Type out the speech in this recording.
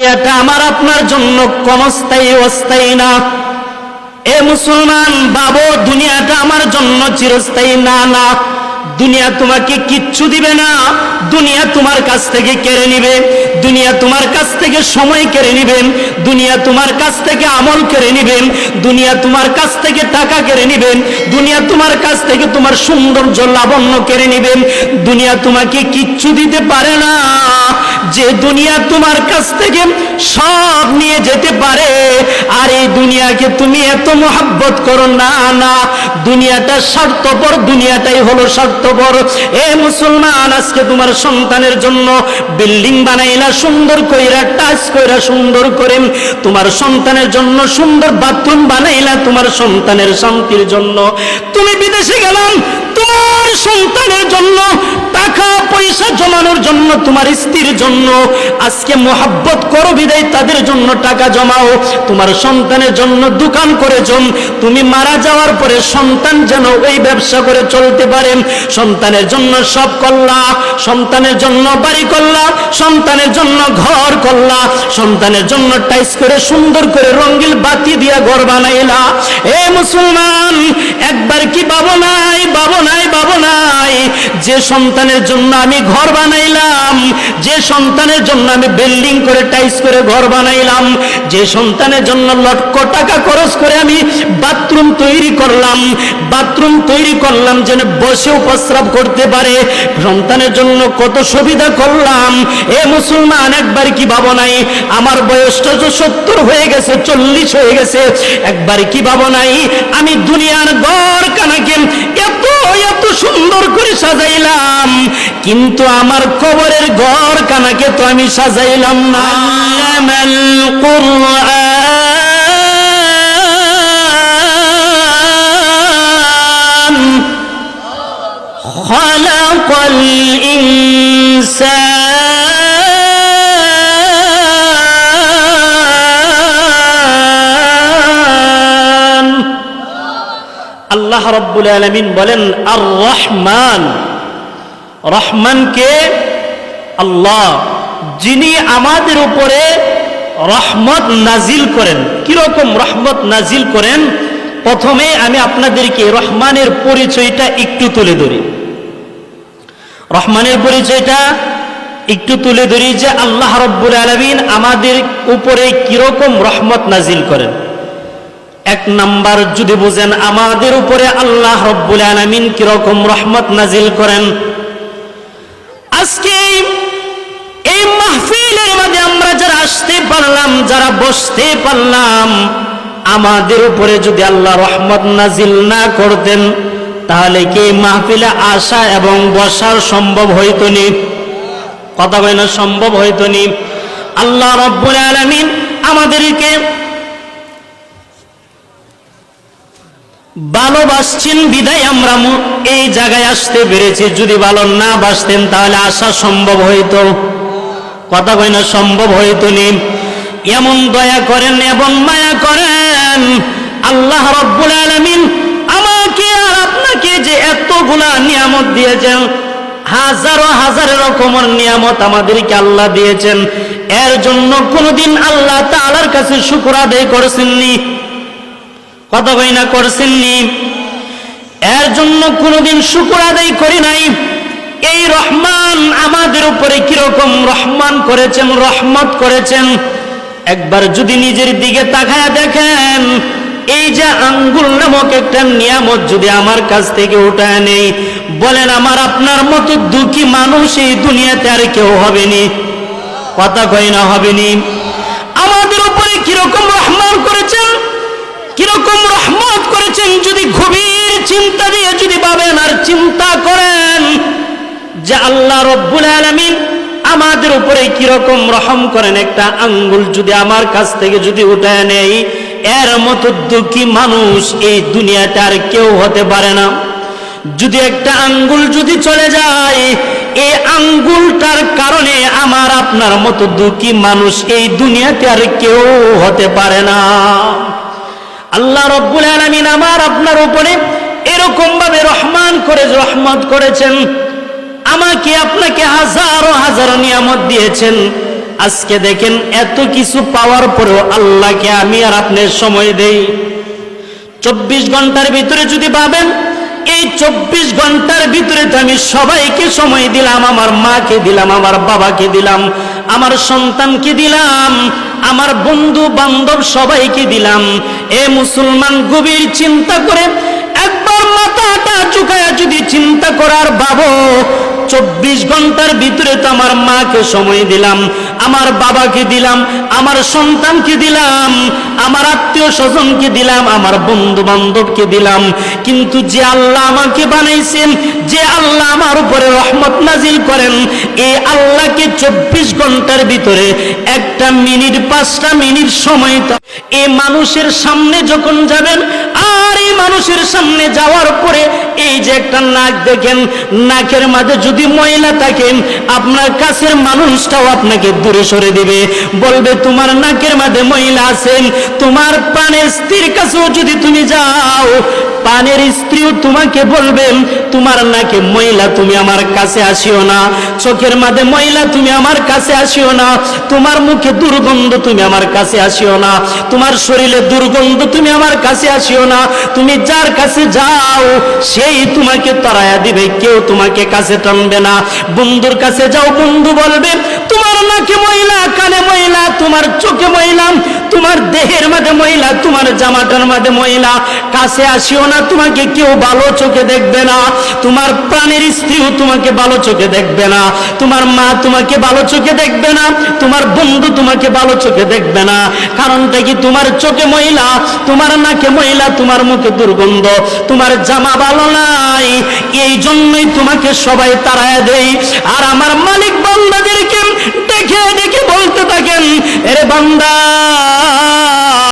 এটা আমার আপনার জন্য ক্ষণস্থায়ী অস্থায়ী না। এ মুসলমান বাবু, দুনিয়াটা আমার জন্য চিরস্থায়ী না না। দুনিয়া তোমাকে কিচ্ছু দিবে না। দুনিয়া তোমার কাছ থেকে কেড়ে নিবে। দুনিয়া তোমার কাছ থেকে সময় কেড়ে নিবেন দুনিয়া তোমার কাছ থেকে আমল কেড়ে নিবেন দুনিয়া তোমার কাছ থেকে টাকা কেড়ে নিবেন দুনিয়া তোমার কাছ থেকে তোমার সৌন্দর্য লাবণ্য কেড়ে নিবেন দুনিয়া তোমাকে কিচ্ছু দিতে পারে না। যে দুনিয়া তোমার কাছ থেকে সব নিয়ে যেতে পারে, আর এই দুনিয়াকে তুমি এত মোহাব্বত করো, না না, দুনিয়াটা স্বার্থপর, দুনিয়াটাই হলো স্বার্থপর। এ মুসলমান, আজকে তোমার সন্তানের জন্য বিল্ডিং বানাইলা, সুন্দর কইরা, টাচ কইরা সুন্দর করে তোমার সন্তানের জন্য সুন্দর বাথরুম বানাইলা, তোমার সন্তানের শান্তির জন্য। তুমি বিদেশে গেলাম, তোমার সন্তানের জন্য পয়সা জমানোর জন্য, তোমার স্ত্রীর জন্য, আজকে মোহাব্বত করো বিদায়, তাদের জন্য টাকা জমাও। তোমার সন্তানের জন্য দোকান করেছ তুমি মারা যাওয়ার পরে সন্তান যেন ওই ব্যবসা করে চলতে পারে। সন্তানের জন্য সব করলা, সন্তানের জন্য বাড়ি করলা, সন্তানের জন্য ঘর করলা, সন্তানের জন্য টাইস করে সুন্দর করে রঙ্গিল বাতি দিয়া ঘর বানাইলা। এ মুসলমান, একবার কি বাবু নাই বাবু নাই বাবু নাই? যে সন্তানের জন্য আমি ঘর বানাইলাম। যে সন্তানের জন্য আমি বিল্ডিং করে টাইস করে ঘর বানাইলাম, যে সন্তানের জন্য লক্ষ টাকা খরচ করে আমি বাথরুম তৈরি করলাম, বাথরুম তৈরি করলাম যেন বসেও প্রস্রাব করতে পারে। সন্তানের জন্য কত সুবিধা করলাম। এ মুসলমান, একবার কি ভাবো নাই? আমার বয়সটা তো সত্তর হয়ে গেছে, চল্লিশ হয়ে গেছে, একবার কি ভাবো নাই? আমি দুনিয়ার গড় কানাকে এত সুন্দর করে সাজাইলাম কিন্তু আমার কবরের ঘর কানাকে তো আমি সাজাইলাম না আল্লামাল কুরআন خلق الإنسان রব্বুল আলমিন বলেন আর রহমান রহমানকে আল্লাহ। যিনি আমাদের উপরে রহমত নাজিল করেন। কীরকম রহমত নাজিল করেন? প্রথমে আমি আপনাদেরকে রহমানের পরিচয়টা একটু তুলে ধরি। রহমানের পরিচয়টা একটু তুলে ধরি যে আল্লাহ রব্বুল আলমিন আমাদের উপরে কীরকম রহমত নাজিল করেন। এক নাম্বার যদি বুঝেন, আমাদের উপরে আল্লাহ রব্বুল আলমিন কীরকম রহমত নাজিল করেন। আজকে এই মাহফিলের মাঝে আমরা যারা আসতে পারলাম, যারা বসতে পারলাম, আমাদের উপরে যদি আল্লাহ রহমত নাজিল না করতেন, তাহলে কি মাহফিলে আসা এবং বসার সম্ভব হইতো নি? কথা বলে সম্ভব হইতো নি? আল্লাহ রব্বুল আলমিন আমাদেরকে ভালোবাসছেন বিদায় আমরা এই জায়গায় আসতে পেরেছি। যদি ভালো না বাসতেন তাহলে আসা সম্ভব হইতো। কথা কই না, সম্ভব হইতো নি। এমন দয়া করেন এবং মায়া করেন। আল্লাহ রব্বুল আলমিন আমাকে আর আপনাকে যে এতগুলা নিয়ামত দিয়েছেন, হাজারো হাজার রকমের নিয়ামত আমাদেরকে আল্লাহ দিয়েছেন। এর জন্য কোনোদিন আল্লাহ তাআলার কাছে শুকর আদায় করেছেননি। কথা কই না করছেননি। এর জন্য কোনোদিন শুকুর আদায় করি নাই। এই রহমান আমাদের উপরে কীরকম রহমান করেছেন, রহমত করেছেন। একবার যদি নিজের দিকে তাকায় দেখেন, এই যে আঙ্গুল নামক একটা নিয়ামত যদি আমার কাছ থেকে উঠায় নেই, বলেন আমার আপনার মতো দুঃখী মানুষ এই দুনিয়াতে আর কেউ হবেনি। কথা কই না হবেনি আমাদের উপরে কীরকম রহমান করেছেন কীরকম রহমত করেছেন যদি গভীর চিন্তা দিয়ে যদি ভাবেন আর চিন্তা করেন যে আল্লাহ রব্বুল আলমিন আমাদের উপরে কীরকম রহম করেন, একটা আঙ্গুল যদি আমার কাছ থেকে যদি উঠায় নেই, এর মতো দুঃখী মানুষ এই দুনিয়াতে আর কেউ হতে পারে না। যদি একটা আঙ্গুল যদি চলে যায়, এই আঙ্গুলটার কারণে আমার আপনার মতো দুঃখী মানুষ এই দুনিয়াতে আর কেউ হতে পারে না। আল্লাহ রব্বুল আলমিন আমার আপনার উপরে এরকম ভাবে রহমান করে, রহমত করেছেন। আমাকে আপনাকে হাজারো হাজারো নিয়ামত দিয়েছেন। আজকে দেখেন এত কিছু পাওয়ার পরেও আল্লাহকে আমি আর আপনার সময় দেই। চব্বিশ ঘণ্টার ভিতরে যদি পাবেন এই চব্বিশ ঘণ্টার ভিতরে তো আমি সবাইকে সময় দিলাম, আমার মাকে দিলাম, আমার বাবাকে দিলাম, আমার সন্তানকে দিলাম, আমার বন্ধু বান্ধব সবাইকে দিলাম। এ মুসলমান গভীর চিন্তা করে একবার মাথাটা চুকায়া যদি চিন্তা করার ভাবো, চব্বিশ ঘণ্টার ভিতরে তো আমার মাকে সময় দিলাম। আমার বাবাকে দিলাম, আমার সন্তানকে দিলাম, আমার আত্মীয় স্বজনকে দিলাম, আমার বন্ধু বান্ধবকে দিলাম। কিন্তু যে আল্লাহ আমাকে বানাইছেন, যে আল্লাহ আমার উপরে রহমত নাজিল করেন, এই আল্লাহকে চব্বিশ ঘণ্টার ভিতরে একটা মিনিট, পাঁচটা মিনিট সময় এই মানুষের সামনে যখন যাবেন, আর এই মানুষের সামনে যাওয়ার পরে এই যে একটা নাক দেখেন, নাকের মাঝে যদি ময়লা থাকেন আপনার কাছের মানুষটাও আপনাকে দূরে সরে দিবে। বলবে, তোমার নাকের মাঝে ময়লা আছেন তোমার প্রাণের স্ত্রীর কাছেও যদি তুমি যাও পানের স্ত্রীও তোমাকে বলবেন, তোমার নাকে ময়লা তুমি আমার কাছে আসিও না। চোখের মাঝে ময়লা তুমি আমার কাছে আসিও না। তোমার মুখে দুর্গন্ধ তুমি আমার কাছে আসিও না। তোমার শরীরে দুর্গন্ধ তুমি আমার কাছে আসিও না। তুমি যার কাছে যাও, সেই তোমাকে তাড়ায়া দিবে, কেউ তোমাকে কাছে টানবে না। বন্ধুর কাছে যাও, বন্ধু বলবে, তোমার নাকে ময়লা কানে ময়লা তোমার চোখে ময়লা তোমার দেহের মাঝে ময়লা তোমার জামাটার মাঝে ময়লা কাছে আসিও না, তোমাকে কেউ ভালো চোখে দেখবে না। তোমার প্রাণের স্ত্রীও তোমাকে ভালো চোখে দেখবে না। তোমার মা তোমাকে ভালো চোখে দেখবে না। তোমার বন্ধু তোমাকে ভালো চোখে দেখবে না। কারণটা কি? তোমার চোখে ময়লা তোমার নাকে ময়লা তোমার মুখে দুর্গন্ধ। তোমার জামা ভালো নাই এই জন্যই তোমাকে সবাই তাড়ায় দেই আর আমার মালিক বান্দাদেরকে দেখে দেখে বলতে থাকেন এর বান্দা